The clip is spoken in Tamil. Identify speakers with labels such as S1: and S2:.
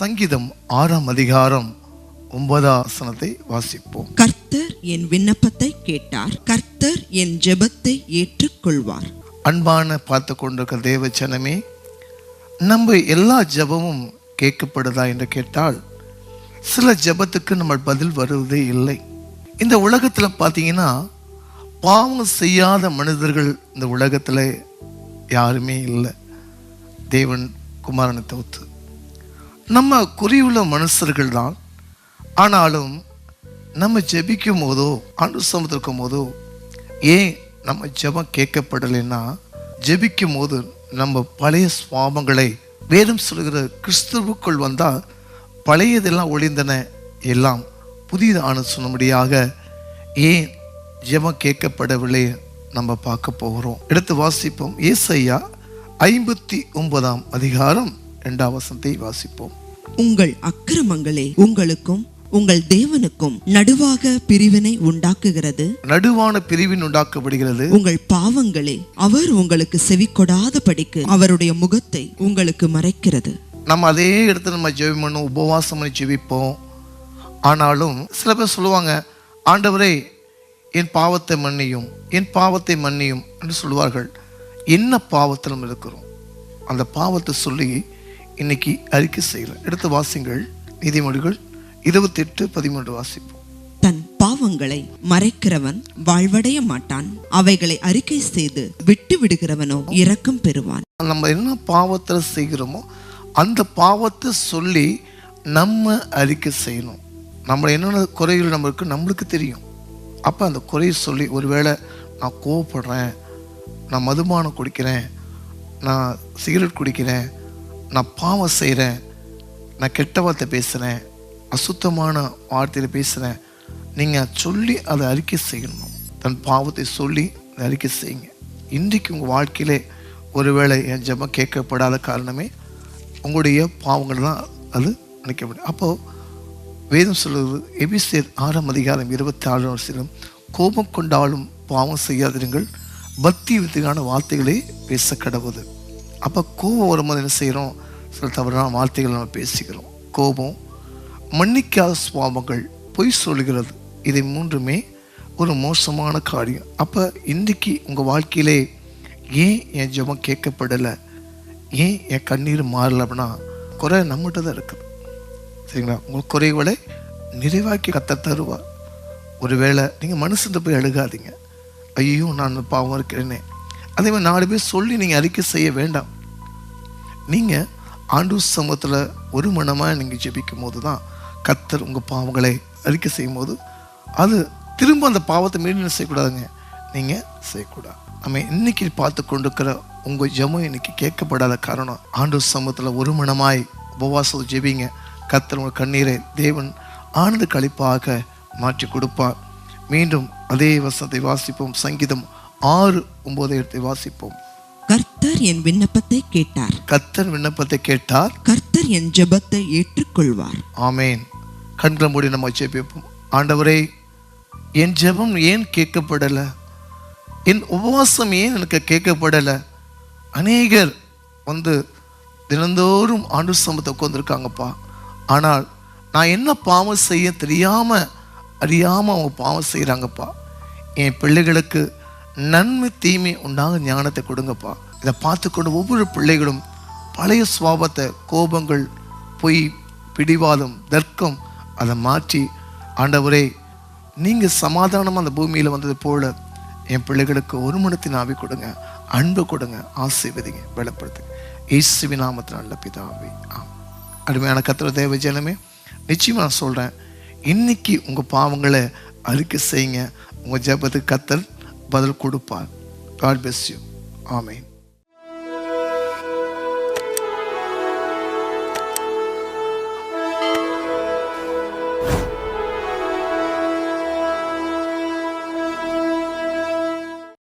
S1: சங்கீதம் ஆறாம் அதிகாரம் ஒன்பதாம் வசனத்தை வாசிப்போம்.
S2: கர்த்தர் என் விண்ணப்பத்தை கேட்டார். கர்த்தர் என் ஜெபத்தை ஏற்றுக்கொள்வார்.
S1: அன்பான பார்த்து கொண்டிருக்கிற தேவ ஜனமே நம்ம எல்லா ஜெபமும் கேட்கப்படுதா என்று கேட்டால் சில ஜெபத்துக்கு நம்ம பதில் வருவதே இல்லை. இந்த உலகத்தில் பார்த்தீங்கன்னா பாவம் செய்யாத மனிதர்கள் இந்த உலகத்தில் யாருமே இல்லை. தேவன் குமாரனை தவிர்த்து நம்ம குறியுள்ள மனுஷர்கள் தான் ஆனாலும் நம்ம ஜெபிக்கும் போதோ ஆண்டு சமத்திருக்கும் போதோ ஏன் நம்ம ஜெபம் கேட்கப்படலைன்னா ஜெபிக்கும் போது நம்ம பழைய சுவாபங்களை வேதம் சொல்கிற கிறிஸ்துவுக்குள் வந்தால் பழையதெல்லாம் ஒளிந்தன எல்லாம் புதிதான சொன்னபடியாக ஏன் ஜெபம் கேட்கப்படவில்லை நம்ம பார்க்க போகிறோம். எடுத்து வாசிப்போம். ஏசையா ஐம்பத்தி ஒன்பதாம் அதிகாரம் இரண்டாம் வசனத்தை வாசிப்போம்.
S2: உங்கள் அக்கிரமங்களே உங்களுக்கும் உங்கள் தேவனுக்கும் நடுவாக பிரிவினை உண்டாக்குகிறது.
S1: நடுவான பிரிவின் உண்டாக்கப்படுகிறது.
S2: உங்கள் பாவங்களே அவர் உங்களுக்கு செவி கொடாதபடிக்கு அவருடைய முகத்தை உங்களுக்கு மறைக்கிறது.
S1: நம்ம அதே இடத்துல நம்ம ஜெபம் பண்ணும் உபவாசம் பண்ணி ஜெபிப்போம். ஆனாலும் சில பேர் சொல்லுவாங்க ஆண்டவரே என் பாவத்தை மன்னியும் என் பாவத்தை மன்னியும் என்று சொல்லுவார்கள். என்ன பாவத்தில் நம்ம இருக்கிறோம். அந்த பாவத்தை சொல்லி இன்னைக்கு அறிக்கை செய்யலாம் எடுத்து வாசிங்கள் நீதிமொழிகள் இருபத்தெட்டு பதிமூன்று வாசிப்போம்.
S2: தன் பாவங்களை மறைக்கிறவன் வாழ்வடைய மாட்டான். அவைகளை அறிக்கை செய்து விட்டு விடுகிறவனோ இரக்கம் பெறுவான்.
S1: நம்ம என்ன பாவத்தில் செய்கிறோமோ அந்த பாவத்தை சொல்லி நம்ம அறிக்கை செய்யணும். நம்ம என்னென்ன குறைகள் நம்ம இருக்கு நம்மளுக்கு தெரியும். அப்போ அந்த குறையை சொல்லி ஒருவேளை நான் கோவப்படுறேன் நான் மதுபானம் குடிக்கிறேன் நான் சிகரெட் குடிக்கிறேன் நான் பாவம் செய்கிறேன் நான் கெட்ட வார்த்தை பேசுகிறேன் அசுத்தமான வார்த்தையில் பேசுகிறேன் நீங்கள் சொல்லி அதை அறிக்கை செய்யணும். தன் பாவத்தை சொல்லி அதை அறிக்கை செய்யுங்க. இன்றைக்கு உங்கள் வாழ்க்கையிலே ஒருவேளை என் ஜெபம் கேட்கப்படாத காரணமே உங்களுடைய பாவங்கள் தான் அது நினைக்கப்படும் அப்போது வேதம் சொல்வது எபிசேர் ஆறாம் அதிகாரம் இருபத்தி ஆறாம் வருஷம் கோபம் கொண்டாலும் பாவம் செய்யாதிருங்கள். பக்தி வித்துக்கான வார்த்தைகளை பேச கடவுது அப்போ கோபம் வரும்போது என்ன செய்கிறோம் சில தவறான வார்த்தைகள் நம்ம பேசிக்கிறோம் கோபம் மன்னிக்காத சுவாபங்கள் பொய் சொல்கிறது இதை மூன்றுமே ஒரு மோசமான காரியம். அப்போ இன்றைக்கு உங்கள் வாழ்க்கையிலே ஏன் என் ஜெபம் கேட்கப்படலை? ஏன் என் கண்ணீர் மாறலை அப்படின்னா குறை நம்மகிட்ட தான் இருக்குது சரிங்களா? உங்கள் குறைகளை நிறைவாக்கி கத்த தருவார். ஒருவேளை நீங்கள் மனுஷன் போய் அழுகாதீங்க. ஐயோ நான் பாவம் இருக்கிறேனே. அதே மாதிரி நாலு பேர் சொல்லி நீங்கள் அறிக்கை செய்ய வேண்டாம். நீங்கள் ஆண்டு சமூகத்தில் ஒரு மனமாக நீங்கள் ஜெபிக்கும் போது தான் கத்தர் உங்கள் பாவங்களை அறிக்கை செய்யும் போது அது திரும்ப அந்த பாவத்தை மீண்டும் செய்யக்கூடாதுங்க? நீங்கள் செய்யக்கூடாது. நம்ம இன்னைக்கு பார்த்து கொண்டிருக்கிற உங்கள் ஜெபம் இன்னைக்கு கேட்கப்படாத காரணம் ஆண்டு சமூகத்தில் ஒரு மனமாய் உபவாசம் ஜெபிங்க. கத்தர் உங்கள் கண்ணீரை தேவன் ஆனந்த கழிப்பாக மாற்றி கொடுப்பார். மீண்டும் அதே வசனத்தை வாசிப்போம். சங்கீதம் ஆறு ஒன்பது இடத்தை வாசிப்போம்.
S2: கர்த்தர் என் விண்ணப்பத்தை கேட்டார்.
S1: கத்தர் விண்ணப்பத்தை கேட்டார்.
S2: கர்த்தர் என் ஜெபத்தை ஏற்றுக்கொள்வார்.
S1: ஆமேன். கண்களை மூடி நம்ம ஜெபிப்போம். ஆண்டவரே என் ஜெபம் ஏன் கேட்கப்படலை? என் உபவாசம் ஏன் எனக்கு கேட்கப்படலை? அநேகர் வந்து தினந்தோறும் ஆண்டு சமத்தை உட்காந்துருக்காங்கப்பா ஆனால் நான் என்ன பாவம் செய்ய தெரியாமல் அறியாமல் அவங்க பாவம் செய்கிறாங்கப்பா என் பிள்ளைகளுக்கு நன்மை தீமை உண்டாக ஞானத்தை கொடுங்கப்பா. இதை பார்த்துக்கொண்டு ஒவ்வொரு பிள்ளைகளும் பழைய சுவாபத்தை கோபங்கள் பொய் பிடிவாதம் தர்க்கம் அதை மாற்றி ஆண்டவரே நீங்கள் சமாதானமாக அந்த பூமியில் வந்தது போல் என் பிள்ளைகளுக்கு ஒரு மனத்தின் ஆவி கொடுங்க அன்பு கொடுங்க ஆசீர்வதிங்க பலப்படுத்துங்க. இயேசுவி நாமத்தில் நல்ல பிதாவே ஆம் அருமையான கத்திர தேவ ஜனமே நிச்சயமாக நான் சொல்கிறேன் இன்னைக்கு உங்கள் பாவங்களை அறிக்கை செய்யுங்க உங்கள் ஜபத்துக்கு கத்தர் பதில் கொடுப்பார். காட்